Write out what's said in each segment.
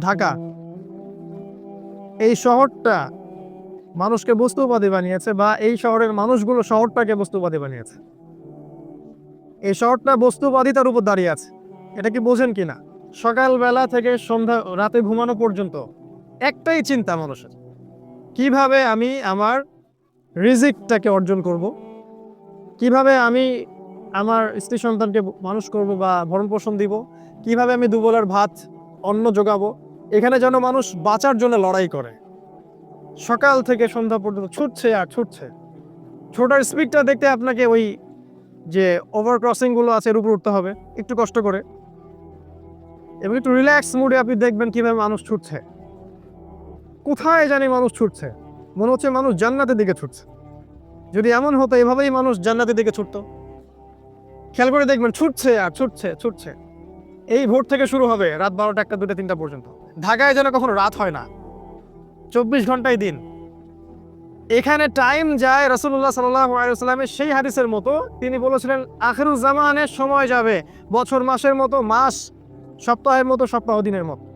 ঢাকা। এই শহরটা মানুষকে বস্তুবাদী বানিয়েছে বা এই শহরের মানুষগুলো শহরটাকে বস্তুবাদী বানিয়েছে। এই শহরটা বস্তুবাদিতার উপর দাঁড়িয়ে আছে। এটা কি বোঝেন কিনা সকালবেলা থেকে সন্ধ্যা, রাতে ঘুমানো পর্যন্ত একটাই চিন্তা মানুষের। কীভাবে আমি আমার রিজিকটাকে অর্জন করব? কীভাবে আমি আমার স্ত্রী সন্তানকে মানুষ করব বা ভরণ পোষণ দিব? কীভাবে আমি দুবেলার ভাত, অন্ন যোগাবো? এখানে যেন মানুষ বাঁচার জন্য লড়াই করে। সকাল থেকে সন্ধ্যা পর্যন্ত ছুটছে আর ছুটছে। ছোটার স্পিডটা দেখতে আপনাকে ওই যে ওভার ক্রসিংগুলো আছে, এর উপর উঠতে হবে, একটু কষ্ট করে। এবং একটু রিল্যাক্স মুডে আপনি দেখবেন কীভাবে মানুষ ছুটছে। কোথায় জানি মানুষ ছুটছে? মনে হচ্ছে মানুষ জান্নাতের দিকে ছুটছে। যদি এমন হতো, এভাবেই মানুষ জান্নাতের দিকে ছুটতো। খেয়াল করে দেখবেন ছুটছে আর ছুটছে ছুটছে। এই ভোর থেকে শুরু হবে রাত বারোটা একটা, দুটো, তিনটা পর্যন্ত। ঢাকায় যেন কখনো রাত হয় না। চব্বিশ ঘন্টায় দিন। এখানে টাইম যায় রসুল্লাহ সাল্লামের সেই হাদিসের মতো। তিনি বলেছিলেন আখরুজ্জামানের সময় যাবে, বছর মাসের মতো, মাস, সপ্তাহের মতো, সপ্তাহ দিনের মতো।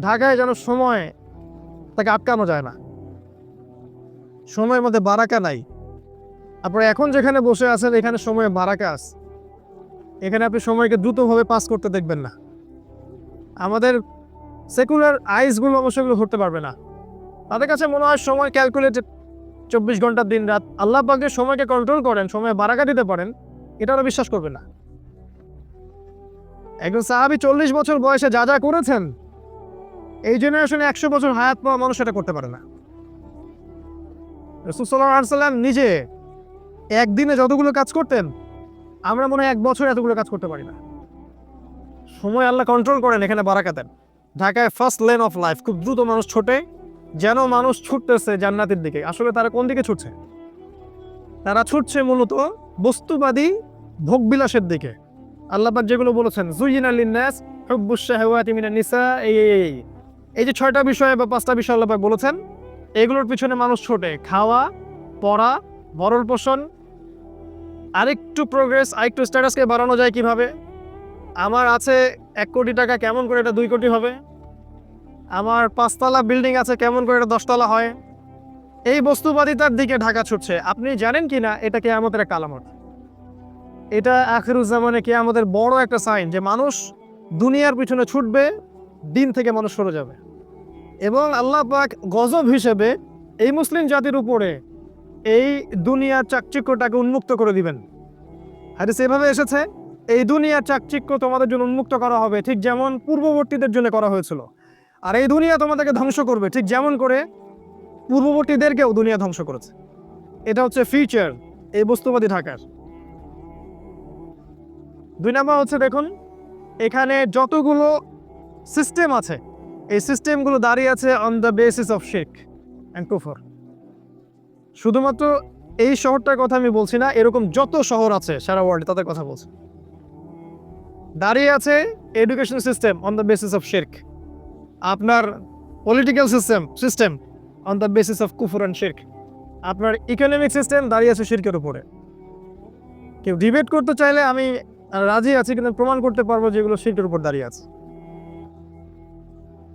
ঢাকায় যেন সময় তাকে আটকানো যায় না। সময়ের মধ্যে বারাকা নাই। আপনারা এখন যেখানে বসে আছেন, এখানে সময়ে বারাকা আছে। এখানে আপনি সময়কে দ্রুতভাবে পাস করতে দেখবেন না। আমাদের সেকুলার আইসগুলো অবশ্যই এগুলো ধরতে পারবে না। তাদের কাছে মনে হয় সময় ক্যালকুলেটেড চব্বিশ ঘণ্টার দিন রাত। আল্লাহ পাকে সময়কে কন্ট্রোল করেন, সময় বারাকা দিতে পারেন, এটা ওরা বিশ্বাস করবে না। একজন সাহাবি চল্লিশ বছর বয়সে যা যা করেছেন, এই জেনারেশনে একশো বছর হায়াত পাওয়া মানুষ এটা করতে পারে না। রসুসাল্লাম নিজে একদিনে যতগুলো কাজ করতেন আমরা মনে হয় এক বছর এতগুলো কাজ করতে পারি না। সময় আল্লাহ কন্ট্রোল করেন এখানে বারাকা দেন ঢাকায় ফার্স্ট লেন অফ লাইফ খুব দ্রুত মানুষ ছোটে যেন মানুষ ছুটতেছে জান্নাতের দিকে। আসলে তারা কোন দিকে ছুটছে? তারা ছুটছে মূলত বস্তুবাদী ভোগবিলাসের দিকে। আল্লাহবাক যেগুলো বলেছেন জুইন আলিনাস মিনা নিসা এই, এই এই যে ছয়টা বিষয় বা পাঁচটা বিষয় আল্লাহবাক বলেছেন এগুলোর পিছনে মানুষ ছোটে। খাওয়া পড়া ভরণ পোষণ আরেকটু প্রোগ্রেস আরেকটু স্ট্যাটাসকে বাড়ানো যায় কীভাবে? আমার আছে এক কোটি টাকা, কেমন করে এটা দুই কোটি হবে? আমার পাঁচতলা বিল্ডিং আছে, কেমন করে এটা দশতলা হয়? এই বস্তুবাদিতার দিকে ঢাকা ছুটছে। আপনি জানেন কি না? এটা কে আমাদের একটা আলামত। এটা আখিরুজ্জামানে কে আমাদের বড় একটা সাইন যে মানুষ দুনিয়ার পিছনে ছুটবে, দিন থেকে মানুষ সরে যাবে। এবং আল্লাহ পাক গজব হিসেবে এই মুসলিম জাতির উপরে এই দুনিয়ার চাকচিক্যটাকে উন্মুক্ত করে দিবেন। হাদিস এভাবে এসেছে, এই দুনিয়ার চাকচিক্য তোমাদের জন্য উন্মুক্ত করা হবে, ঠিক যেমন পূর্ববর্তীদের জন্য করা হয়েছিল। আর এই দুনিয়া তোমাদেরকে ধ্বংস করবে, ঠিক যেমন করে পূর্ববর্তীদেরকেও দুনিয়া ধ্বংস করেছে। এটা হচ্ছে ফিউচার এই বস্তুবাদী ঢাকার। দুই নাম্বার হচ্ছে দেখুন, এখানে যতগুলো সিস্টেম আছে, এই সিস্টেমগুলো দাঁড়িয়ে আছে অন দ্য বেসিস অফ শেখ অ্যান্ড কুফর শুধুমাত্র এই শহরটার কথা আমি বলছি না, এরকম যত শহর আছে সারা ওয়ার্ল্ডে তাদের কথা বলছি। দাঁড়িয়ে আছে education system on the basis of শেরক আপনার political system system on the basis of কুফর অ্যান্ড শেরক আপনার ইকোনমিক সিস্টেম দাঁড়িয়ে আছে শিরকের উপরে। কেউ ডিবেট করতে চাইলে আমি রাজি আছি, কিন্তু প্রমাণ করতে পারব যেগুলো শিরকের উপর দাঁড়িয়ে আছে।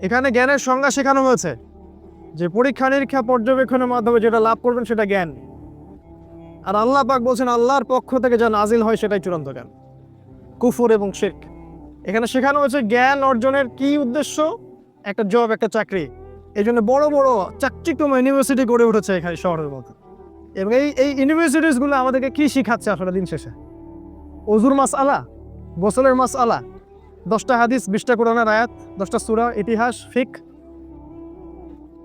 এখানে জ্ঞানের সংজ্ঞা শেখানো হয়েছে। যে পরীক্ষা নিরীক্ষা পর্যবেক্ষণের মাধ্যমে যেটা লাভ করবেন সেটা জ্ঞান। আর আল্লাহ পাক বলছেন, আল্লাহর পক্ষ থেকে যা নাজিল হয় সেটাই চূড়ান্ত জ্ঞান। কুফুর এবং শেখ এখানে শেখানো হয়েছে জ্ঞান অর্জনের কি উদ্দেশ্য? একটা জব একটা চাকরি। এই জন্য বড় বড় চাকচিক্যময় ইউনিভার্সিটি গড়ে উঠেছে এখানে শহরের মধ্যে এবং এই এই ইউনিভার্সিটিসগুলো আমাদেরকে কি শিখাচ্ছে আসলে দিন শেষে? অজুর মাস আলা গোসলের মাস আলা দশটা হাদিস, বিশটা কোরআনের আয়াত, দশটা সুরা, ইতিহাস ফিক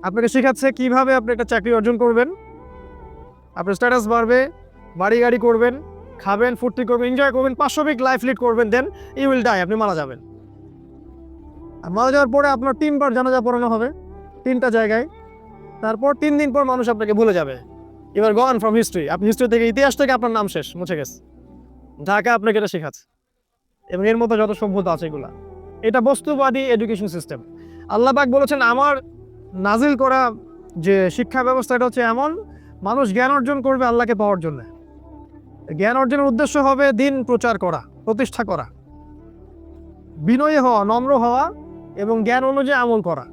আপনাকে শেখাচ্ছে কীভাবে আপনি একটা চাকরি অর্জন করবেন। আপনার স্ট্যাটাস বাড়বে, বাড়ি গাড়ি করবেন, খাবেন, ফুর্তি করবেন এনজয় করবেন পাশবিক লাইফ লিড করবেন দেন ইউ উইল ডাই আপনি মারা যাবেন। আর মারা যাওয়ার পরে আপনার তিনবার জানাজা পড়ানো হবে, তিনটা জায়গায়। তারপর তিন দিন পর মানুষ আপনাকে ভুলে যাবে। এবার গন ফ্রম হিস্ট্রি আপনি হিস্ট্রি থেকে ইতিহাস থেকে আপনার নাম শেষ, মুছে গেছে। ঢাকা আপনাকে এটা শেখাচ্ছে। এবং এর মতো যত সভ্যতা আছে এগুলা। এটা বস্তুবাদী এডুকেশন সিস্টেম আল্লাহবাক বলেছেন, আমার নাজিল করা যে শিক্ষা ব্যবস্থা এটা হচ্ছে এমন, মানুষ জ্ঞান অর্জন করবে আল্লাহকে পাওয়ার জন্য। জ্ঞান অর্জনের উদ্দেশ্য হবে দিন প্রচার করা, প্রতিষ্ঠা করা, বিনয়ী হওয়া, নম্র হওয়া এবং জ্ঞান অনুযায়ী আমল করা।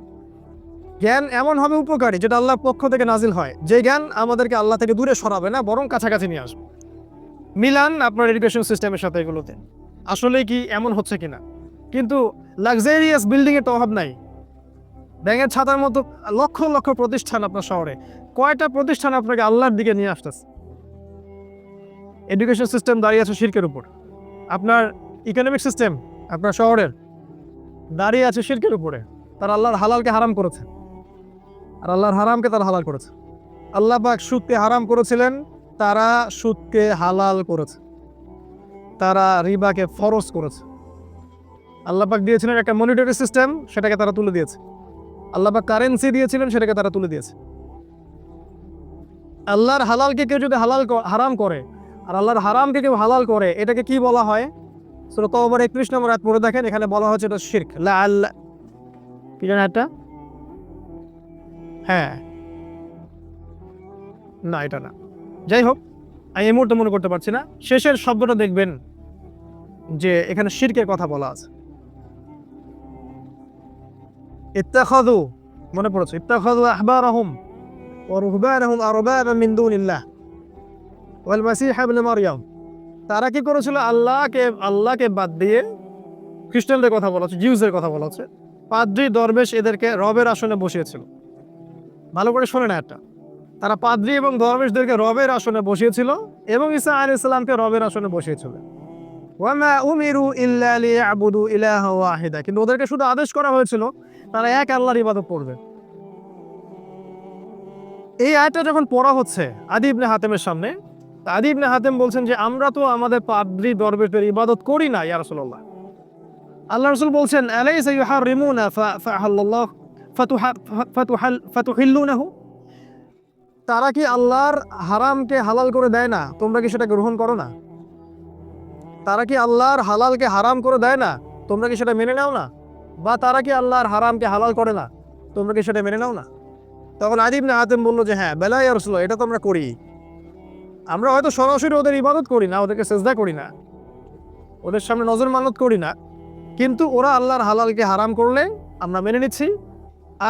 জ্ঞান এমন হবে উপকারী যেটা আল্লাহর পক্ষ থেকে নাজিল হয়। যে জ্ঞান আমাদেরকে আল্লাহ থেকে দূরে সরাবে না, বরং কাছাকাছি নিয়ে আসবে। মিলান আপনার এডুকেশন সিস্টেমের সাথে এগুলোতে। আসলে কি এমন হচ্ছে কিনা? কিন্তু লাক্সারিয়াস বিল্ডিংয়ের তো অভাব নাই। ব্যাঙের ছাতার মতো লক্ষ লক্ষ প্রতিষ্ঠান আপনার শহরে। কয়টা প্রতিষ্ঠান আপনাকে আল্লাহর দিকে নিয়ে আসতেছে? এডুকেশন সিস্টেম দাঁড়িয়ে আছে শির্কের উপর। আপনার ইকোনমিক সিস্টেম আপনার শহরের, দাঁড়িয়ে আছে শির্কের উপরে। তার আল্লাহর হালালকে হারাম করেছে। আর আল্লাহর হারামকে তারা হালাল করেছে। আল্লাহ পাক সুদকে হারাম করেছিলেন, তারা সুদকে হালাল করেছে। তারা রিবাকে ফরজ করেছে। আল্লাহ পাক দিয়েছিলেন একটা মনিটরি সিস্টেম সেটাকে তারা তুলে দিয়েছে। আল্লাহ বা কারেন্সি দিয়েছিলেন, সেটাকে তারা তুলে দিয়েছে। আল্লাহর হালালকে কেউ যদি হালাল হারাম করে, আর আল্লাহর হারামকে কেউ হালাল করে, এটাকে কি বলা হয়? সুরত ওভার একত্রিশ নম্বর আয়াত পড়ে দেখেন, এখানে বলা হচ্ছে এটা শির্ক। আল্লাহ কি জানা একটা হ্যাঁ। না, এটা না। যাই হোক, আমি এই মুহূর্তে মনে করতে পারছি না। শেষের শব্দটা দেখবেন যে এখানে শিরকের কথা বলা আছে। ইত্তাখাদু মনে পড়েছে? ইত্তাখাদু আহবারাহুম ওয়া রুহবানাহুম আরবাবা মিন দুনিল্লাহ। ওয়াল মাসিহ ইবনে মারইয়াম, তারা কি করেছিল? আল্লাহকে আল্লাহকে বাদ দিয়ে খ্রিস্টানদের কথা বলা হচ্ছে, জিউসের কথা বলা হচ্ছে, পাদ্রি দরবেশ এদেরকে রবের আসনে বসিয়েছিল। ভালো করে শোনে না একটা। তারা পাদ্রি এবং দরবেশদেরকে রবের আসনে বসিয়েছিল এবং ঈসা আলী ইসলামকে রবের আসনে বসিয়েছিল। ওয়ামা উমিরু ইল্লা লিয়াবুদু ইলাহা ওয়াহিদা। কিন্তু ওদেরকে শুধু আদেশ করা হয়েছিল, তারা এক আল্লাহর ইবাদত করবে। এই আয়টা যখন পড়া হচ্ছে আদি ইবনে হাতেমের সামনে আদি ইবনে হাতেম বলছেন যে, আমরা তো আমাদের পাদ্রি দরবেশের ইবাদত করি না, ইয়া রাসূলুল্লাহ। আল্লাহ রসুল বলছেন, আলাইসা ইউহারিমুনা ফাআহাল্লাহ ফাতুহা, ফাতুহাল, ফাতুহিল্লুনাহু? তারা কি আল্লাহর হারামকে হালাল করে দেয় না? তোমরা কি সেটা গ্রহণ করো না? তারা কি আল্লাহর হালালকে হারাম করে দেয় না? তোমরা কি সেটা মেনে নাও না? বা তারা কি আল্লাহর হারামকে হালাল করে না? তোমরা কি সেটা মেনে নাও না? তখন আদিব না আতেম বলল যে হ্যাঁ বেলাই রসুল এটা তো আমরা করি। আমরা হয়তো সরাসরি ওদের ইবাদত করি না, ওদেরকে সেজদা করি না। ওদের সামনে নজর মানত করি না। কিন্তু ওরা আল্লাহর হালালকে হারাম করলে আমরা মেনে নিচ্ছি।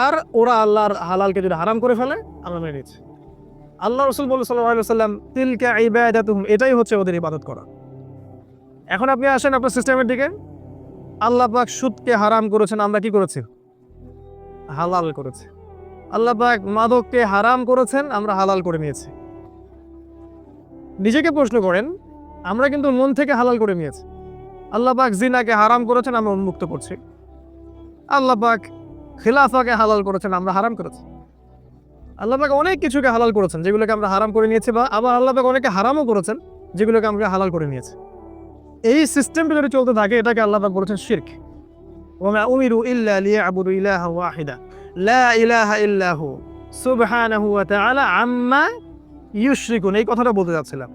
আর ওরা আল্লাহর হালালকে যদি হারাম করে ফেলে, আমরা মেনে নিচ্ছি। আল্লাহ রসুল বল সাল্লাম তিলকা ইবাদাতুহুম, এটাই হচ্ছে ওদের ইবাদত করা। এখন আপনি আসেন আপনার সিস্টেমের দিকে। আল্লাহ পাক সুদকে হারাম করেছেন, আমরা কি করেছি? হালাল করেছি। আল্লাহ পাক মাদককে হারাম করেছেন, আমরা হালাল করে নিয়েছি। নিজেকে প্রশ্ন করেন, আমরা কিন্তু মন থেকে হালাল করে নিয়েছি। আল্লাহ পাক জিনাকে হারাম করেছেন, আমরা উন্মুক্ত করছি। আল্লাহ পাক খিলাফাকে হালাল করেছেন, আমরা হারাম করেছি। আল্লাহ পাক অনেক কিছুকে হালাল করেছেন, যেগুলোকে আমরা হারাম করে নিয়েছি বা আবার আল্লাহ পাক অনেকে হারামও করেছেন, যেগুলোকে আমরা হালাল করে নিয়েছি। এই সিস্টেমটা যদি চলতে থাকে, এটাকে আল্লাহ বলেছেন শিরক। ওমা উমিরু ইল্লা লিয়াবুদু ইলাহা ওয়াহিদা। লা ইলাহা ইল্লাহু সুবহানাহু ওয়া তাআলা আম্মা ইউশরিকুন। এই কথাটা বলতে যাচ্ছিলাম।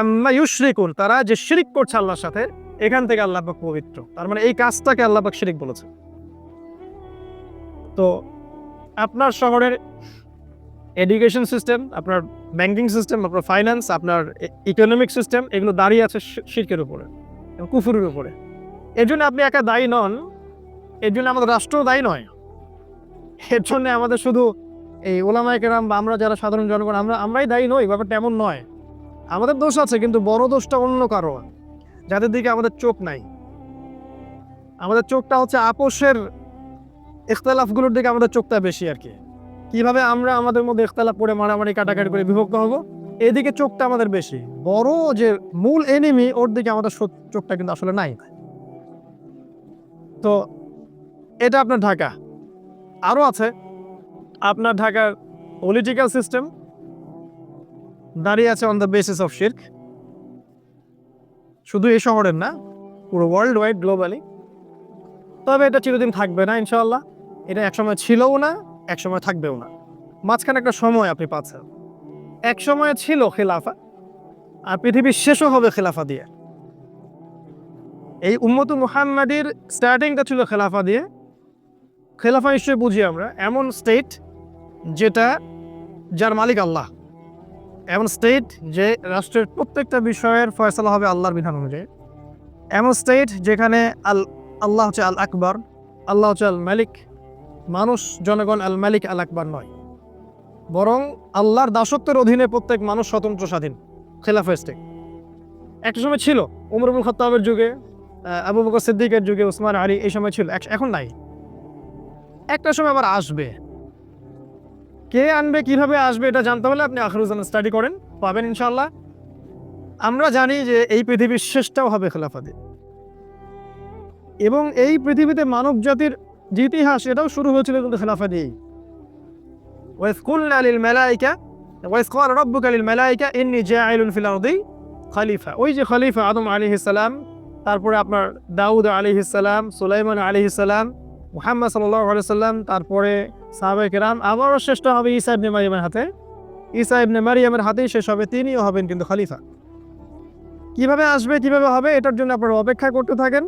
আম্মা ইউশরিকুন, তারা যে শিরিক করছে আল্লাহর সাথে, এখান থেকে আল্লাহ পাক পবিত্র। তার মানে এই কাজটাকে আল্লাহ পাক শিরিক বলেছে তো আপনার শহরের এডুকেশন সিস্টেম, আপনার ব্যাংকিং সিস্টেম, আপনার ফাইন্যান্স, আপনার ইকোনমিক সিস্টেম, এগুলো দাঁড়িয়ে আছে শি- শিরকের উপরে কুফুরের উপরে। এর জন্য আপনি একা দায়ী নন, এর জন্য আমাদের রাষ্ট্র দায়ী নয়। এর জন্য আমাদের শুধু এই ওলামায় কেরাম বা আমরা যারা সাধারণ জনগণ, আমরা, আমরাই দায়ী নই, ব্যাপারটা এমন নয়। আমাদের দোষ আছে, কিন্তু বড় দোষটা অন্য কারও। যাদের দিকে আমাদের চোখ নাই। আমাদের চোখটা হচ্ছে আপোষের ইখতলাফগুলোর দিকে আমাদের চোখটা বেশি আর কি। কীভাবে আমরা আমাদের মধ্যে ইখতলাফ করে, মারামারি কাটাকাটি করে বিভক্ত হব? এদিকে চোখটা আমাদের বেশি। বড় যে মূল এনিমি ওর দিকে আমাদের চোখটা কিন্তু আসলে নাই। তো এটা আপনার ঢাকা। আরও আছে। আপনার ঢাকার পলিটিক্যাল সিস্টেম দাঁড়িয়ে আছে অন দ্য বেসিস অফ শির্ক শুধু এই শহরের না, পুরো ওয়ার্ল্ড ওয়াইড গ্লোবালি তবে এটা চিরদিন থাকবে না ইনশাল্লাহ এটা একসময় ছিলও না। একসময় থাকবেও না। মাঝখানে একটা সময় আপনি পাচ্ছেন। এক সময় ছিল খেলাফা, আর পৃথিবীর শেষও হবে খেলাফা দিয়ে। এই উম্মতু মুহাম্মাদির স্টার্টিংটা ছিল খেলাফা দিয়ে। খেলাফা নিশ্চয়ই বুঝি আমরা, এমন স্টেট যেটা, যার মালিক আল্লাহ। এমন স্টেট যে রাষ্ট্রের প্রত্যেকটা বিষয়ের ফয়সলা হবে আল্লাহর বিধান অনুযায়ী। এমন স্টেট যেখানে আল, আল্লাহ হচ্ছে আল আকবর আল্লাহ হচ্ছে আল মালিক মানুষ জনগণ আল মালিক আল আকবর নয়। বরং আল্লাহর দাসত্বের অধীনে প্রত্যেক মানুষ স্বতন্ত্র স্বাধীন খেলাফা একটা সময় ছিল উমরুল খত্তাবের যুগে আবু বকর সিদ্দিকের যুগে, উসমান, আলী এই সময় ছিল এখন নাই। একটা সময় আবার আসবে। কে আনবে, কীভাবে আসবে, এটা জানতে হলে আপনি আখরুজান স্টাডি করেন, পাবেন ইনশাল্লাহ আমরা জানি যে এই পৃথিবীর শেষটাও হবে খেলাফাতে। এবং এই পৃথিবীতে মানব জাতির যে ইতিহাস, এটাও শুরু হয়েছিল কিন্তু খেলাফা দিয়েই ওয়াইস কুলনা লিল মালাইকা ওয়াইস ক্বালা রাব্বুকা লিল মালাইকা, ইন্নী জাইলুন ফিল আরদি খলিফা। ওই যে খলিফা আদম আলাইহিস সালাম, তারপরে আপনার দাউদ আলাইহিস সালাম, সুলাইমান আলাইহিস সালাম, মুহাম্মদ আলাইহি সাল্লাম, তারপরে সাহাবায়ে কেরাম, আবারও শ্রেষ্ঠ হবে ঈসা ইবনে মারিয়ামের হাতে। ঈসা ইবনে মারিয়ামের হাতেই শেষ হবে, তিনিও হবেন কিন্তু খলিফা। কীভাবে আসবে, কীভাবে হবে, এটার জন্য আপনারা অপেক্ষা করতে থাকেন।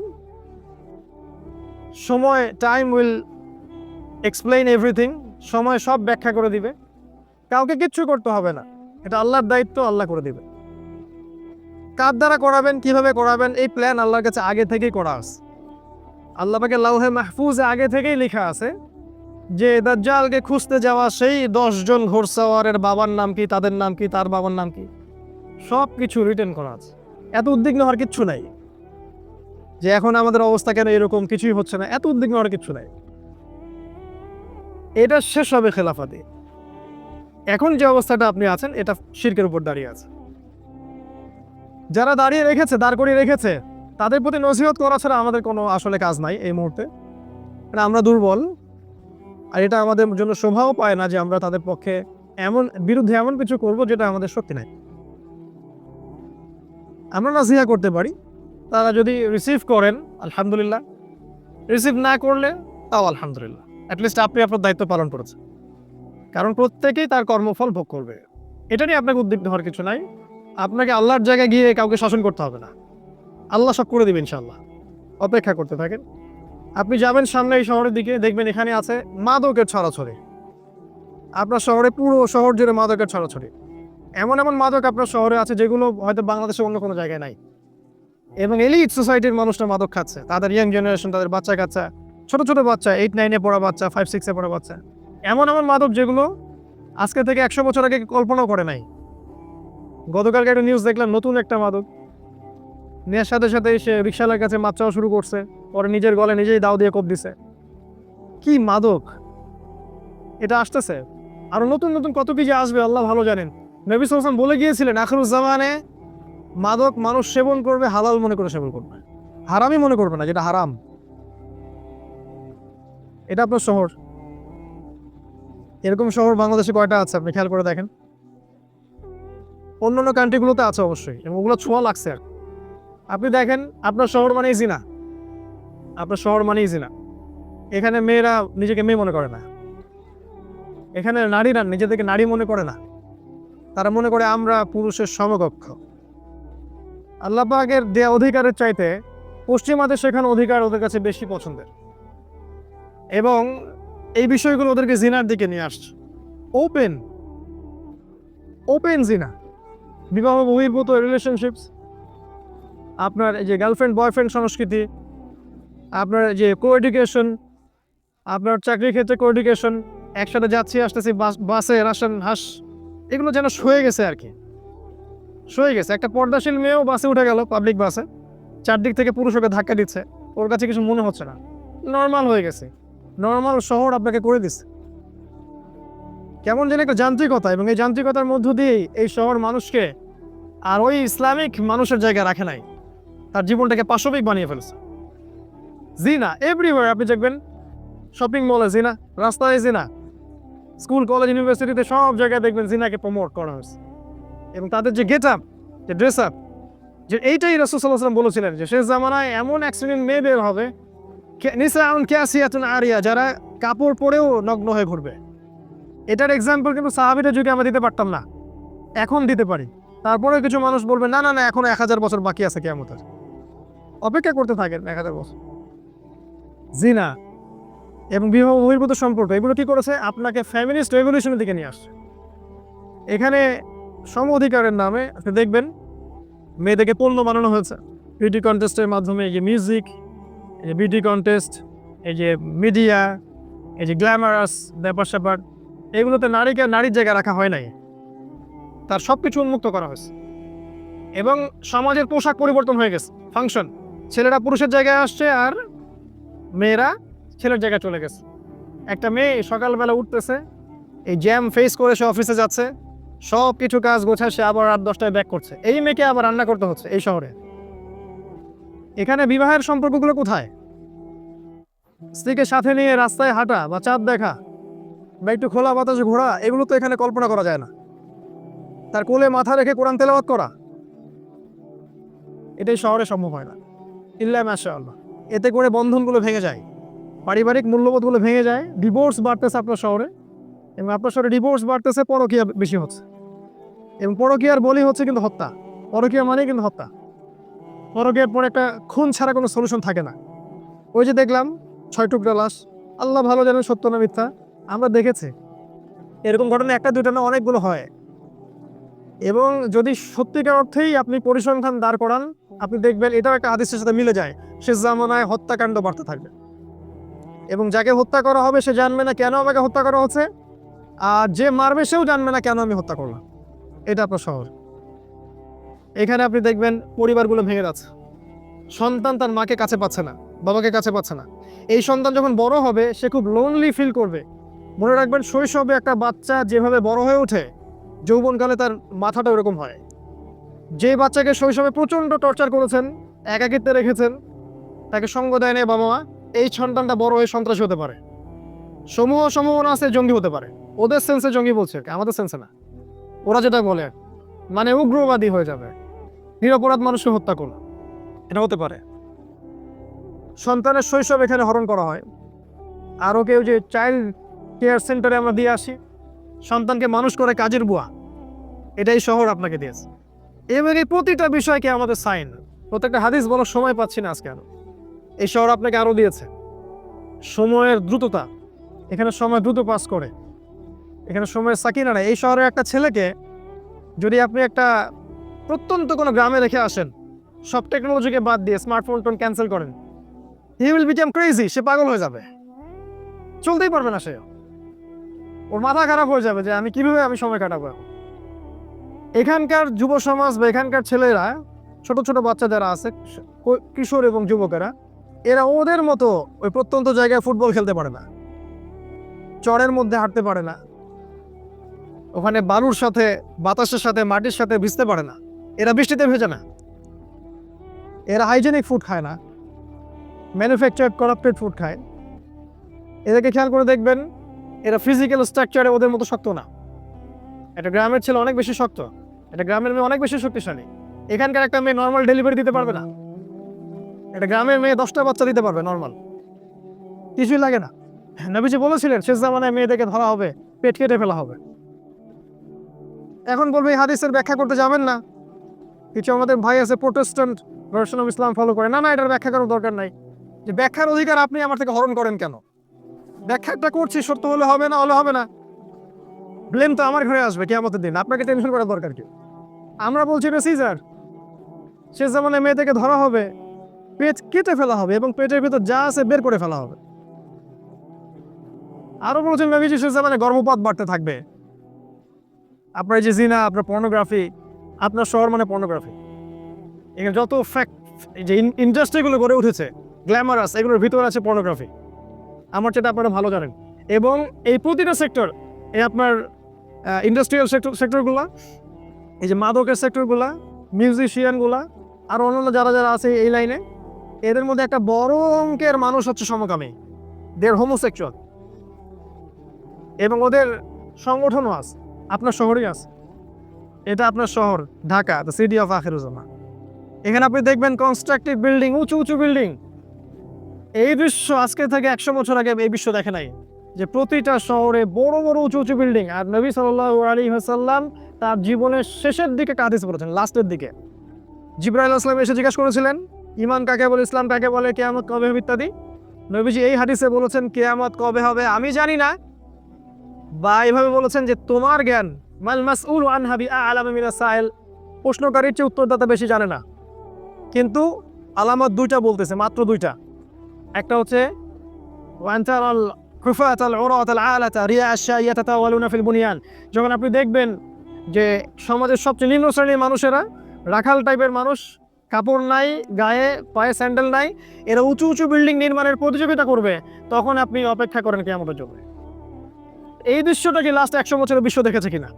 সময় টাইম উইল এক্সপ্লেইন এভরিথিং সময় সব ব্যাখ্যা করে দিবে। কাউকে কিচ্ছু করতে হবে না। এটা আল্লাহর দায়িত্ব, আল্লাহ করে দিবে। কার দ্বারা করাবেন, কীভাবে করাবেন, এই প্ল্যান আল্লাহর কাছে আগে থেকেই করা আছে। আল্লাহ পাকে লাউহে মাহফুজে আগে থেকেই লেখা আছে যে, দাজ্জালকে খুঁজতে যাওয়া সেই দশজন ঘোরসাওয়ারের বাবার নাম কি, তাদের নাম কি, তার বাবার নাম কি সব কিছু রিটার্ন করা আছে। এত উদ্বিগ্ন হওয়ার কিচ্ছু নাই। যে এখন আমাদের অবস্থা কেন এরকম কিছুই হচ্ছে না, এত উদ্বিগ্ন হওয়ার কিছু নাই। এটা শেষ হবে খেলাফাতে। এখন যে অবস্থাটা আপনি আছেন, এটা শির্কের উপর দাঁড়িয়ে আছে। যারা দাঁড়িয়ে রেখেছে, দাঁড় করিয়ে রেখেছে, তাদের প্রতি নসিহত করা ছাড়া আমাদের কোনো আসলে কাজ নাই এই মুহূর্তে। কারণ আমরা দুর্বল, আর এটা আমাদের জন্য শোভাও পায় না যে আমরা তাদের পক্ষে এমন, বিরুদ্ধে এমন কিছু করব যেটা আমাদের শক্তি নাই। আমরা নাসিহা করতে পারি তারা যদি রিসিভ করেন, আলহামদুলিল্লাহ। রিসিভ না করলে, তাও আলহামদুলিল্লাহ। অ্যাটলিস্ট আপনি আপনার দায়িত্ব পালন করেছেন। কারণ প্রত্যেকেই তার কর্মফল ভোগ করবে। এটা নিয়ে আপনাকে উদ্বিগ্ন হওয়ার কিছু নাই। আপনাকে আল্লাহর জায়গায় গিয়ে কাউকে শাসন করতে হবে না। আল্লাহ সব করে দেবে ইনশাল্লাহ অপেক্ষা করতে থাকেন। আপনি যাবেন সামনে এই শহরের দিকে, দেখবেন এখানে আছে মাদকের ছড়াছড়ি। আপনার শহরে পুরো শহর জুড়ে মাদকের ছড়াছড়ি। এমন এমন মাদক আপনার শহরে আছে যেগুলো হয়তো বাংলাদেশে অন্য কোনো জায়গায় নাই। এবং এলিট সোসাইটির মানুষরা মাদক খাচ্ছে। তাদের ইয়াং জেনারেশন তাদের বাচ্চা কাচ্চা, ছোট ছোট বাচ্চা এইট নাইনে পড়া বাচ্চা ফাইভ সিক্সে পড়া বাচ্চা। এমন এমন মাদক যেগুলো আজকে থেকে একশো বছর আগে কল্পনাও করে নাই। গতকালকে একটা নিউজ দেখলাম, নতুন একটা মাদক। নেওয়ার সাথে সাথে সে রিক্সাওয়ালার কাছে মাছ চাওয়া শুরু করছে। পরে নিজের গলে নিজেই দাও দিয়ে কোপ দিছে। কি মাদক? এটা আসতেছে। আরও নতুন নতুন কত কি যে আসবে, আল্লাহ ভালো জানেন। নবী সালাম বলে গিয়েছিলেন আখরুজ্জামানে মাদক মানুষ সেবন করবে, হালাল মনে করে সেবন করবে। হারামই মনে করবে না, যেটা হারাম। এটা আপনার শহর। এরকম শহর বাংলাদেশে কয়টা আছে, আপনি খেয়াল করে দেখেন। অন্যান্য কান্ট্রিগুলোতে আছে অবশ্যই, এবং ওগুলো ছোঁয়া লাগছে আর। আপনি দেখেন, আপনার শহর মানেই জিনা আপনার শহর মানেই জিনা এখানে মেয়েরা নিজেকে মেয়ে মনে করে না। এখানে নারীরা নিজেদেরকে নারী মনে করে না। তারা মনে করে আমরা পুরুষের সমকক্ষ। আল্লাহ পাকের দেয়া অধিকারের চাইতে পশ্চিমাদের সেখানে অধিকার ওদের কাছে বেশি পছন্দের। এবং এই বিষয়গুলো ওদেরকে জিনার দিকে নিয়ে আসছে। ওপেন ওপেন জিনা। বিবাহ, বহির্ভূত রিলেশনশিপস আপনার যে গার্লফ্রেন্ড বয়ফ্রেন্ড সংস্কৃতি। আপনার যে কো এডুকেশন আপনার চাকরির ক্ষেত্রে কো এডুকেশন একসাথে যাচ্ছি, আসতেছি, বাস, বাসে, রাশন, হাস। এগুলো যেন সয়ে গেছে আর কি। সয়ে গেছে। একটা পর্দাশীল মেয়েও বাসে উঠে গেল পাবলিক বাসে। চারদিক থেকে পুরুষ ওকে ধাক্কা দিচ্ছে। ওর কাছে কিছু মনে হচ্ছে না। নর্মাল হয়ে গেছে। নর্মাল শহর আপনাকে করে দিচ্ছে। কেমন যেন একটা যান্ত্রিকতা এবং এই যান্ত্রিকতার মধ্য দিয়েই এই শহর মানুষকে আর ওই ইসলামিক মানুষের জায়গায় রাখে নাই। তার জীবনটাকে পাশবিক বানিয়ে ফেলেছে। জিনা এভরিওয়ার আপনি দেখবেন শপিং মলে জিনা, রাস্তায় জিনা স্কুল কলেজ ইউনিভার্সিটিতে সব জায়গায় দেখবেন জিনাকে প্রমোট করা হয়েছে। এবং তাদের যে গেট আপ যে ড্রেস আপ যে এইটাই রসুসাল্লাহাম বলেছিলেন যে শেষ জামানায় এমন অ্যাক্সিডেন্ট মেয়ে বের হবে নিসা এমন ক্যাসিয়াতুন আরিয়া, যারা কাপড় পরেও নগ্ন হয়ে ঘুরবে। এটার এক্সাম্পল কিন্তু সাহাবিদের যুগে আমরা দিতে পারতাম না। এখন দিতে পারি। তারপরে কিছু মানুষ বলবে, না না না, এখন এক হাজার বছর বাকি আছে কেমতের অপেক্ষা করতে থাকেন এক হাজার বছর। জিনা এবং বিবাহ বহির্ভূত সম্পর্ক, এগুলো কি করেছে? আপনাকে ফ্যামিলিস্ট রেভলিউশনের দিকে নিয়ে আসছে। এখানে সম অধিকারের নামে আপনি দেখবেন মেয়েদেরকে পণ্য বানানো হয়েছে। বিউটি কন্টেস্টের মাধ্যমে এই যে মিউজিক এই যে বিউটি কন্টেস্ট এই যে মিডিয়া এই যে গ্ল্যামারাস ব্যাপার স্যাপার এগুলোতে নারীকে নারীর জায়গায় রাখা হয় নাই। তার সব কিছু উন্মুক্ত করা হয়েছে। এবং সমাজের পোশাক পরিবর্তন হয়ে গেছে। ফাংশন ছেলেরা পুরুষের জায়গায় আসছে আর মেয়েরা ছেলের জায়গায় চলে গেছে। একটা মেয়ে সকালবেলা উঠতেছে, এই জ্যাম ফেস করে সে অফিসে যাচ্ছে। সব কিছু কাজ গোছায় সে আবার রাত দশটায় ব্যাক করছে। এই মেয়েকে আবার রান্না করতে হচ্ছে এই শহরে। এখানে বিবাহের সম্পর্কগুলো কোথায়? স্ত্রীকে সাথে নিয়ে রাস্তায় হাঁটা বা চাঁদ দেখা বা একটু খোলা বাতাসে ঘোরা, এগুলো তো এখানে কল্পনা করা যায় না। তার কোলে মাথা রেখে কোরআন তেলাওয়াত করা। এটাই শহরে সম্ভব হয় না। ইল্লা মাশাআল্লাহ। এতে করে বন্ধনগুলো ভেঙে যায়। পারিবারিক মূল্যবোধগুলো ভেঙে যায়। ডিভোর্স বাড়তেছে আপনার শহরে এবং আপনার শহরে ডিভোর্স বাড়তেছে, পরকীয়া বেশি হচ্ছে। এবং পরকীয়ার বলি হচ্ছে কিন্তু হত্যা। পরকীয়া মানে কিন্তু হত্যা। পরকীয়ার পরে একটা খুন ছাড়া কোনো সলিউশন থাকে না। ওই যে দেখলাম, ছয় টুকরা লাশ। আল্লাহ ভালো জানেন, সত্য না মিথ্যা? আমরা দেখেছি। এরকম ঘটনা একটা, দুইটা না অনেকগুলো হয়। এবং যদি সত্যিকার অর্থেই আপনি পরিসংখ্যান দাঁড় করান, আপনি দেখবেন এটাও একটা আদেশের সাথে মিলে যায়। শেষ জামানায় হত্যাকাণ্ড বাড়তে থাকবে। এবং যাকে হত্যা করা হবে সে জানবে না কেন আমাকে হত্যা করা হচ্ছে। আর যে মারবে সেও জানবে না কেন আমি হত্যা করলাম। এটা আপনার শহর। এখানে আপনি দেখবেন পরিবারগুলো ভেঙে যাচ্ছে। সন্তান তার মাকে কাছে পাচ্ছে না, বাবাকে কাছে পাচ্ছে না। এই সন্তান যখন বড় হবে, সে খুব লোনলি ফিল করবে। মনে রাখবেন শৈশবে একটা বাচ্চা যেভাবে বড় হয়ে ওঠে, যৌবনকালে তার মাথাটা ওরকম হয়। যে বাচ্চাকে শৈশবে প্রচণ্ড টর্চার করেছেন, একাকিত্বে রেখেছেন, তাকে সঙ্গ দেয় না বাবা মা এই সন্তানটা বড় হয়ে সন্ত্রাসী হতে পারে। সমূহ সম্ভাবনা আছে জঙ্গি হতে পারে। ওদের সেন্সে জঙ্গি বলছে, আমাদের সেন্সে না। ওরা যেটা বলে মানে উগ্রবাদী হয়ে যাবে। নিরপরাধ মানুষকে হত্যা করল এটা হতে পারে। সন্তানের শৈশব এখানে হরণ করা হয়। আরও কেউ যে চাইল্ড কেয়ার সেন্টারে আমরা দিয়ে আসি সন্তানকে মানুষ করে কাজের বুয়া এটাই শহর আপনাকে দিয়েছে। এবং এই প্রতিটা বিষয়কে আমাদের সাইন প্রত্যেকটা হাদিস বলার সময় পাচ্ছি না আজকে আরও এই শহর আপনাকে আরও দিয়েছে। সময়ের দ্রুততা এখানে সময় দ্রুত পাস করে। এখানে সময়ের সাকিনা নাই। এই শহরের একটা ছেলেকে যদি আপনি একটা প্রত্যন্ত কোনো গ্রামে রেখে আসেন, সব টেকনোলজিকে বাদ দিয়ে স্মার্টফোন টোন ক্যান্সেল করেন হি উইল বিকাম ক্রেজি সে পাগল হয়ে যাবে। চলতেই পারবে না সে ওর মাথা খারাপ হয়ে যাবে যে আমি কীভাবে আমি সময় কাটাবো এখন? এখানকার যুব সমাজ বা এখানকার ছেলেরা, ছোট ছোট বাচ্চা যারা আছে কিশোর এবং যুবকেরা, এরা ওদের মতো ওই প্রত্যন্ত জায়গায় ফুটবল খেলতে পারে না। চরের মধ্যে হাঁটতে পারে না। ওখানে বালুর সাথে, বাতাসের সাথে, মাটির সাথে ভিজতে পারে না। এরা বৃষ্টিতে ভেজে না। এরা হাইজেনিক ফুড খায় না। ম্যানুফ্যাকচার করাপ্টেড ফুড খায়। এদেরকে খেয়াল করে দেখবেন, এরা ফিজিক্যাল স্ট্রাকচারে ওদের মতো শক্ত না। একটা গ্রামের ছেলে অনেক বেশি শক্ত। একটা গ্রামের মেয়ে অনেক বেশি শক্তিশালী। এখানকার একটা মেয়ে নর্মাল ডেলিভারি দিতে পারবে না। একটা গ্রামের মেয়ে দশটা বাচ্চা দিতে পারবে নর্মাল কিছুই লাগে না। নবীজি বলেছিলেন, শেষ জামানায় মেয়েদেরকে ধরা হবে, পেট কেটে ফেলা হবে। এখন বলবে এই হাদিসের ব্যাখ্যা করতে যাবেন না। কিছু আমাদের ভাই আছে Protestant version of Islam follow করে। না না, এটার ব্যাখ্যা করার দরকার নাই। যে ব্যাখ্যার অধিকার আপনি আমার থেকে হরণ করেন কেন? ব্যাখ্যাটা করছি, সত্য হলে হবে না, হলে হবে না। ব্লেম তো আমার ঘরে আসবে কে আমাদের দিন। আপনাকে টেনশন করার দরকার কি? আমরা বলছি এটা সিজার শেষ জামানে মেয়েদেরকে ধরা হবে, পেট কেটে ফেলা হবে এবং পেটের ভিতর যা আছে বের করে ফেলা হবে। আরও বলছেন নবীজি শেষ জামানে গর্ভপাত বাড়তে থাকবে। আপনার যে জিনা, আপনার পর্নোগ্রাফি আপনার শহর মানে পর্নোগ্রাফি এখানে যত ফ্যাক্ট যে ইন্ডাস্ট্রিগুলো গড়ে উঠেছে গ্ল্যামারাস এগুলোর ভিতরে আছে পর্নোগ্রাফি আমার যেটা আপনারা ভালো জানেন। এবং এই প্রতিটা সেক্টর এই আপনার ইন্ডাস্ট্রিয়াল সেক্টর সেক্টরগুলা এই যে মাদকের সেক্টরগুলা মিউজিশিয়ানগুলা আর অন্যান্য যারা যারা আছে এই লাইনে, এদের মধ্যে একটা বড় অঙ্কের মানুষ হচ্ছে সমকামী। দের হোমোসেক্সুয়াল এবং ওদের সংগঠনও আছে। আপনার শহরেই আছে। এটা আপনার শহর, ঢাকা দ্য সিটি অফ আখিরুজ্জামান এখানে আপনি দেখবেন কনস্ট্রাক্টিভ বিল্ডিং উঁচু উঁচু বিল্ডিং এই দৃশ্য আজকে থেকে একশো বছর আগে এই বিশ্ব দেখে নাই। যে প্রতিটা শহরে বড় বড়, উঁচু উঁচু বিল্ডিং আর নবী সাল্লাহ আলী হাসাল্লাম তার জীবনের শেষের দিকে কাদিস বলেছেন, লাস্টের দিকে। জিব্রাইল আসলাম এসে জিজ্ঞাসা করেছিলেন, ইমান কাকে বলে, ইসলাম কাকে বলে, কেয়ামত কবে হবে ইত্যাদি? নবীজি এই হাদিসে বলেছেন, কেয়ামত কবে হবে আমি জানি না। বা এভাবে বলেছেন যে তোমার জ্ঞান, মাল উল আনহাবি আলামিনা সাহেল প্রশ্নকারীর চেয়ে উত্তরদাতা বেশি জানে না। কিন্তু আলামত দুইটা বলতেছে, মাত্র দুইটা। একটা হচ্ছে যখন আপনি দেখবেন যে সমাজের সবচেয়ে নিম্ন শ্রেণির মানুষেরা রাখাল টাইপের মানুষ, কাপড় নাই, গায়ে পায়ে স্যান্ডেল নাই, এরা উঁচু উঁচু বিল্ডিং নির্মাণের প্রতিযোগিতা করবে, তখন আপনি অপেক্ষা করেন কেমন জন্য। এই দৃশ্যটা কি লাস্ট একশো বছরের বিশ্ব দেখেছে কিনা?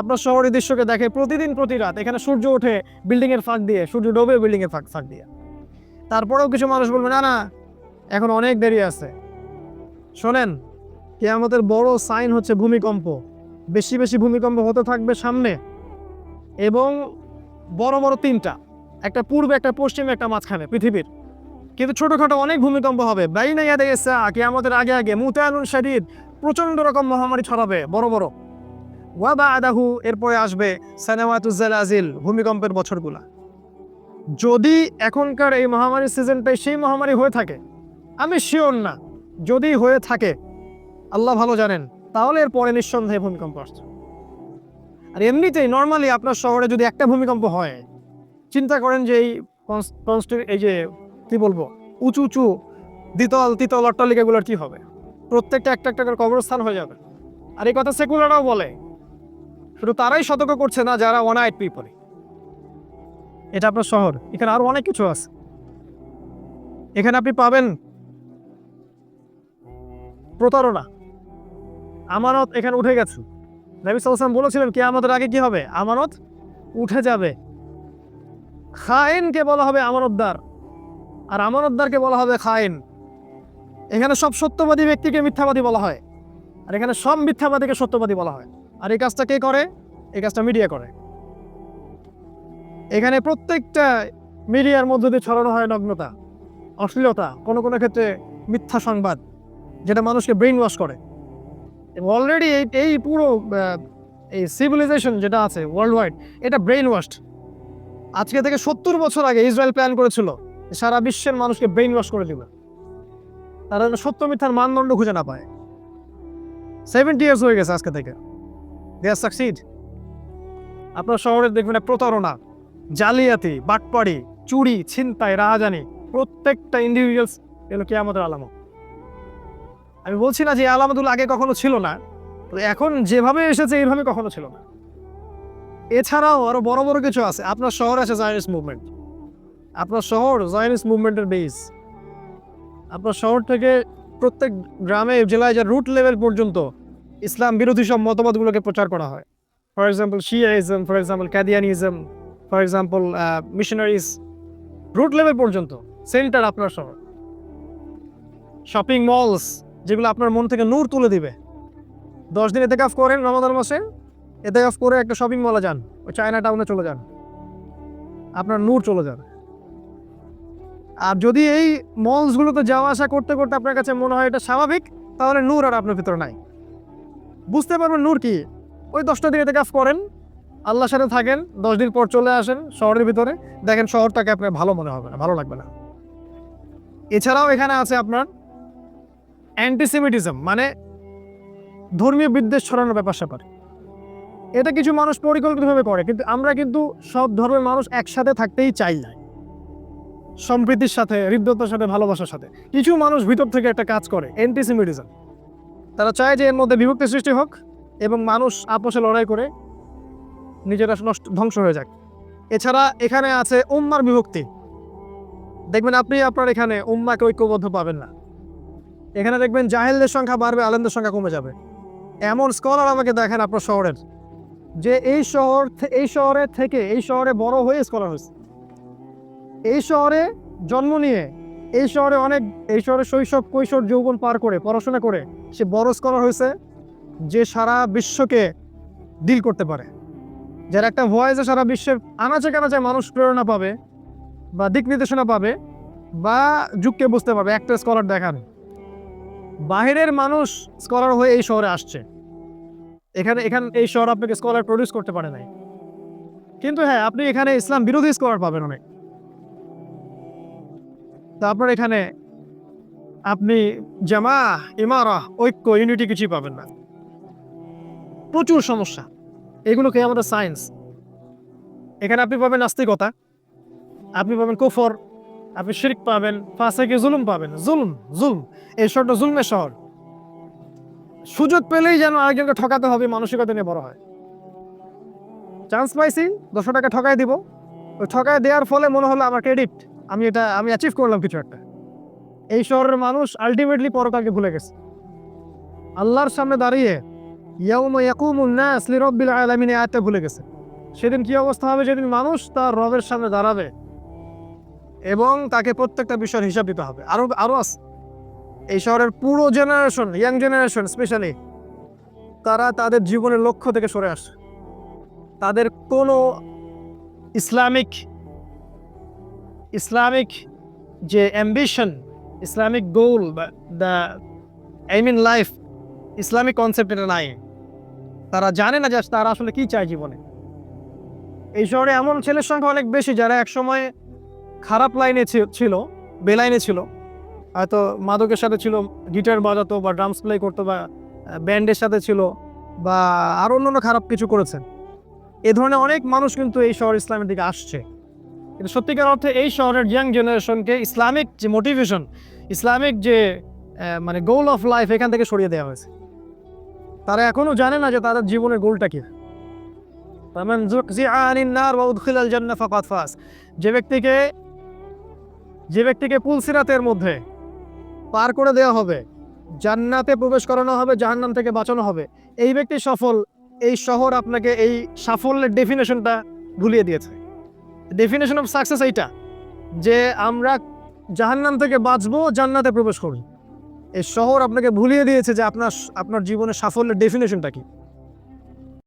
আপনার শহরের দৃশ্যকে দেখে প্রতিদিন প্রতি রাত, এখানে সূর্য ওঠে বিল্ডিং এর ফাঁক দিয়ে, সূর্য ডোবে বিল্ডিং এর ফাঁক ফাঁক দিয়ে। তারপরেও কিছু মানুষ বলবে, না না, এখন অনেক দেরি আছে। শোনেন কে আমাদের বড় সাইন হচ্ছে ভূমিকম্প। বেশি বেশি ভূমিকম্প হতে থাকবে সামনে এবং বড় বড় তিনটা, একটা পূর্বে, একটা পশ্চিমে, একটা মাঝখানে পৃথিবীর। কিন্তু ছোটোখাটো অনেক ভূমিকম্প হবে। বাইনা ইয়াদে এসা কে আমাদের আগে আগে, মুতায়ানুন শাদীদ প্রচণ্ড রকম মহামারী ছড়াবে, বড় বড়। ওয়াবা আদাহু এরপরে আসবে সানাওয়াতুজালাজিল ভূমিকম্পের বছরগুলা। যদি এখনকার এই মহামারীর সিজনটাই সেই মহামারী হয়ে থাকে, আমি শিওর না, যদি হয়ে থাকে, আল্লাহ ভালো জানেন, তাহলে এর পরে নিঃসন্দেহে ভূমিকম্প আসছে। আর এমনিতেই নর্মালি আপনার শহরে যদি একটা ভূমিকম্প হয়, চিন্তা করেন যে এই কনস- কনস্ট্রি- এই যে, কি বলব, উঁচু উঁচু, দ্বিতল, তিতল অট্টালিকাগুলোর কি হবে? প্রত্যেকটা একটা একটা করে কবরস্থান হয়ে যাবে। আর এই কথা সেকুলাররাও বলে। শুধু তারাই সতর্ক করছে না যারা ওয়ান আইট পিপল এটা আপনার শহর। এখানে আরও অনেক কিছু আছে। এখানে আপনি পাবেন প্রতারণা। আমানত এখানে উঠে গেছে। নবী সাল্লাম বলেছিলেন কে আমাদের আগে কি হবে? আমানত উঠে যাবে। খায়েনকে বলা হবে আমানতদার। আর আমানতদারকে বলা হবে খায়েন। এখানে সব সত্যবাদী ব্যক্তিকে মিথ্যাবাদী বলা হয়। আর এখানে সব মিথ্যাবাদীকে সত্যবাদী বলা হয়। আর এই কাজটা কে করে? এই কাজটা মিডিয়া করে। এখানে প্রত্যেকটা মিডিয়ার মধ্য দিয়ে ছড়ানো হয় নগ্নতা, অশ্লীলতা, কোনো কোনো ক্ষেত্রে মিথ্যা সংবাদ, যেটা মানুষকে ব্রেইন ওয়াশ করে অলরেডি এই এই পুরো এই সিভিলাইজেশন যেটা আছে ওয়ার্ল্ড ওয়াইড এটা ব্রেইন ওয়াশড আজকে থেকে সত্তর বছর আগে ইসরায়েল প্ল্যান করেছিল সারা বিশ্বের মানুষকে ব্রেইন ওয়াশ করে দিবে। তারা সত্য মিথ্যার মানদণ্ড খুঁজে না পায়। সেভেন্টি ইয়ার্স হয়ে গেছে আজকে থেকে। দে আর সাকসিড আপনার শহরে দেখবেন প্রতারণা, জালিয়াতি, বাটপাড়ি, চুরি, ছিনতাই, রাহাজানি, প্রত্যেকটা ইন্ডিভিজুয়ালস এগুলো কি আমাদের আলামত। আমি বলছি না যে আলামতগুলো আগে কখনো ছিল না এখন যেভাবে এসেছে এইভাবে কখনো ছিল না। এছাড়াও আরও বড় বড় কিছু আছে। আপনার শহর আছে জায়নিস মুভমেন্ট আপনার শহর জায়নিস মুভমেন্টের বেস আপনার শহর থেকে প্রত্যেক গ্রামে, জেলায় যা রুট লেভেল পর্যন্ত ইসলাম বিরোধী সব মতবাদগুলোকে প্রচার করা হয়। For example Shiaism for example Qadianism for example missionaries root level পর্যন্ত সেন্টার আপনার শহর। শপিং মলস যেগুলো আপনার মন থেকে নূর তুলে দিবে। দশ দিন এতে কাফ করেন রমাদান মাসে এতে কাফ করে একটা শপিং মলে যান, ওই চায়না টাউনে চলে যান। আপনার নূর চলে যাবে। আর যদি এই মলসগুলোতে যাওয়া আসা করতে করতে আপনার কাছে মনে হয় এটা স্বাভাবিক, তাহলে নূর আর আপনার ভিতরে নাই। বুঝতে পারবেন নূর কি? ওই দশটা দিন এতে কাফ করেন, আল্লাহর সাথে থাকেন, দশ দিন পর চলে আসেন শহরের ভিতরে। দেখেন শহরটাকে আপনার ভালো মনে হবে না, ভালো লাগবে না। এছাড়াও এখানে আছে আপনার অ্যান্টিসেমিটিজম মানে ধর্মীয় বিদ্বেষ ছড়ানোর ব্যাপার স্যাপার। এটা কিছু মানুষ পরিকল্পিতভাবে করে, কিন্তু আমরা কিন্তু সব ধর্মের মানুষ একসাথে থাকতেই চাই না। সম্প্রীতির সাথে, হৃদ্যতার সাথে, ভালোবাসার সাথে। কিছু মানুষ ভিতর থেকে একটা কাজ করে অ্যান্টিসেমিটিজম তারা চায় যে এর মধ্যে বিভক্তি সৃষ্টি হোক এবং মানুষ আপোষে লড়াই করে নিজেরা নষ্ট, ধ্বংস হয়ে যাক। এছাড়া এখানে আছে উম্মার বিভক্তি। দেখবেন আপনি আপনার এখানে উম্মাকে ঐক্যবদ্ধ পাবেন না। এখানে দেখবেন জাহেলদের সংখ্যা বাড়বে, আলেমদের সংখ্যা কমে যাবে। এমন স্কলার আমাকে দেখেন আপনার শহরের। যে এই শহর এই শহরে থেকে, এই শহরে বড় হয়ে স্কলার হয়েছে। এই শহরে জন্ম নিয়ে, এই শহরে অনেক, এই শহরে শৈশব, কৈশোর যৌবন পার করে, পড়াশোনা করে সে বড় স্কলার হয়েছে যে সারা বিশ্বকে ডিল করতে পারে। যার একটা ভয়েসে সারা বিশ্বের আনাচে কানাচে মানুষ প্রেরণা পাবে বা দিক নির্দেশনা পাবে বা যুগকে বুঝতে পারবে, একটা স্কলার দেখান বাহিরের মানুষ স্কলার হয়ে এই শহরে আসছে। এখানে এখানে, এই শহর আপনাকে স্কলার প্রডিউস করতে পারে নাই। কিন্তু হ্যাঁ আপনি এখানে ইসলাম বিরোধী স্কলার পাবেন অনেক। তো আপনার এখানে আপনি জামা, ইমারা, ঐক্য ইউনিটি কিছুই পাবেন না। প্রচুর সমস্যা। এগুলোকে আমাদের সায়েন্স এখানে আপনি পাবেন নাস্তিকতা, আপনি পাবেন কুফর, আপনি শিরক পাবেন ফাঁসেকে জুলুম পাবেন। জুলুম জুলুম। এই শহরটা জুলমের শহর। সুযোগ পেলেই যেন আরেকজনকে ঠকাতে হবে, মানসিকতা নিয়ে বড় হয়। চান্স পাইছি দশশো টাকা ঠকাই দিব। ওই ঠকাই দেওয়ার ফলে মনে হলো আমার ক্রেডিট আমি এটা, আমি অ্যাচিভ করলাম কিছু একটা। এই শহরের মানুষ আলটিমেটলি পরকালকে ভুলে গেছে। আল্লাহর সামনে দাঁড়িয়ে, ইয়াউম ইয়াকুমুন নাস লিরাব্বিল আলামিন এই আয়াতটা ভুলে গেছে। সেদিন কি অবস্থা হবে? যেদিন মানুষ তার রবের সামনে দাঁড়াবে এবং তাকে প্রত্যেকটা বিষয়ের হিসাব দিতে হবে। আরও আরও আছে। এই শহরের পুরো জেনারেশন ইয়াং জেনারেশন স্পেশালি তারা তাদের জীবনের লক্ষ্য থেকে সরে আসে। তাদের কোনো ইসলামিক ইসলামিক যে অ্যাম্বিশন ইসলামিক গোল বা the aim in life Islamic concept এটা নাই। তারা জানে না যে তারা আসলে কি চায় জীবনে। এই শহরে এমন ছেলের সংখ্যা অনেক বেশি যারা একসময় খারাপ লাইনে ছিল, বেলাইনে ছিল। হয়তো মাদকের সাথে ছিল, গিটার বাজাতো বা ড্রামস প্লে করতো বা ব্যান্ডের সাথে ছিল বা আরও অন্যান্য খারাপ কিছু করেছেন এ ধরনের অনেক মানুষ কিন্তু এই শহর ইসলামের দিকে আসছে। কিন্তু সত্যিকার অর্থে এই শহরের ইয়াং জেনারেশনকে ইসলামিক যে মোটিভেশন ইসলামিক যে মানে গোল অফ লাইফ এখান থেকে সরিয়ে দেওয়া হয়েছে। তারা এখনও জানে না যে তাদের জীবনের গোলটা কি। যে ব্যক্তিকে যে ব্যক্তিকে পুলসিরাতের মধ্যে পার করে দেওয়া হবে, জান্নাতে প্রবেশ করানো হবে, জাহান্নাম থেকে বাঁচানো হবে, এই ব্যক্তি সফল, এই শহর আপনাকে এই সাফল্যের ডেফিনেশনটা ভুলিয়ে দিয়েছে। ডেফিনেশন অফ সাকসেস এইটা, যে আমরা জাহান্নাম থেকে বাঁচবো, জান্নাতে প্রবেশ করব। এই শহর আপনাকে ভুলিয়ে দিয়েছে যে আপনার আপনার জীবনের সাফল্যের ডেফিনেশনটা কি?